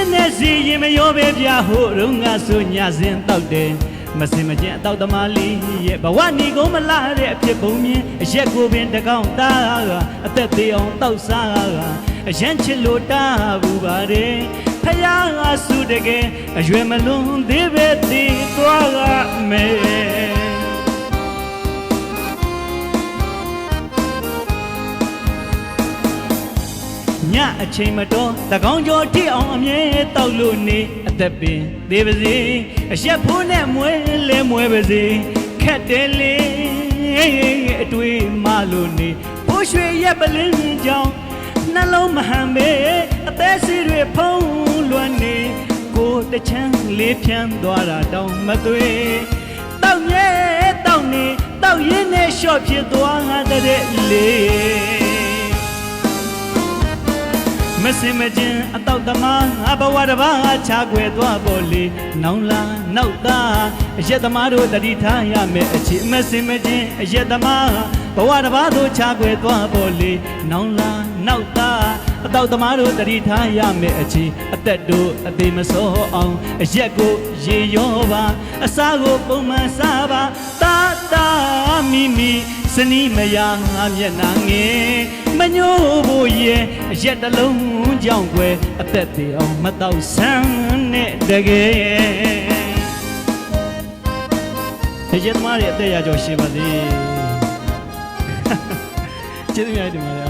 င်းနဲ့စီရင်မရောပဲပြဟိုရုံငါဆိုညစဉ်တောက်တယ်မစင်မကျင်အတောက်သမားလေးရဲ့ဘဝနေကုန်မလာတဲ့အဖြစ်ပုံမြင်အရက်ကိုပင်တကောင်းသားကအသက်သေးအောင်တောက်စားကအရန်ချစ်လို့တာဘူးပါတယ်ဖယားကစုတကယ်အရွယ်မလွန်သေးပဲသေးသွားကမယ် ညအချိန်မတော်တကောင်းကျော်ထိအောင်အမြဲတောက်လို့နေအသက်ပင်သေးပါစေအရက်ဖိုးနဲ့မွဲလဲမွဲပါစေခက်တယ်လေအတွေ့မလို့နေဘိုးရွှေရက်ပလင်းကြောင်နှလုံးမဟန်ပဲအသက်စီတွေဖုံးလွှမ်းနေကိုတချမ်းလေးဖြန်းသွားတာတောင်းမသွေတောက်မြဲတောက်နေတောက်ရင်းနဲ့လျှော့ဖြစ်သွားတဲ့လေမ စင်မကျင်အတောက်သမားအဘဝတစ်ပါးချခွဲသွားပေါ်လေနောင်လာနောက်သားအရက်သမားတို့တတိထားရမယ်အချစ်မစင်မကျင်အရက်သမားဘဝတစ်ပါးတို့ချခွဲသွားပေါ်လေနောင်လာနောက်သားအတောက်သမားတို့တတိထားရမယ်အချစ်အသက်တို့အသေးမစောအောင်အရက်ကိုရေရောပါအစာကိုပုံမှန်စားပါတာတာမိမိစ နီးမယာမျက်နှာငယ်မညို့ဖို့ရဲ့အရက်တစ်လုံးကြောင့်ွယ်အသက်သေးအောင်မတော့ဆန်းနဲ့တကယ်ဒီရက်သမားရဲ့အသက်ရကြောရှိပါသေးကျေးဇူးများတင်ပါတယ်အား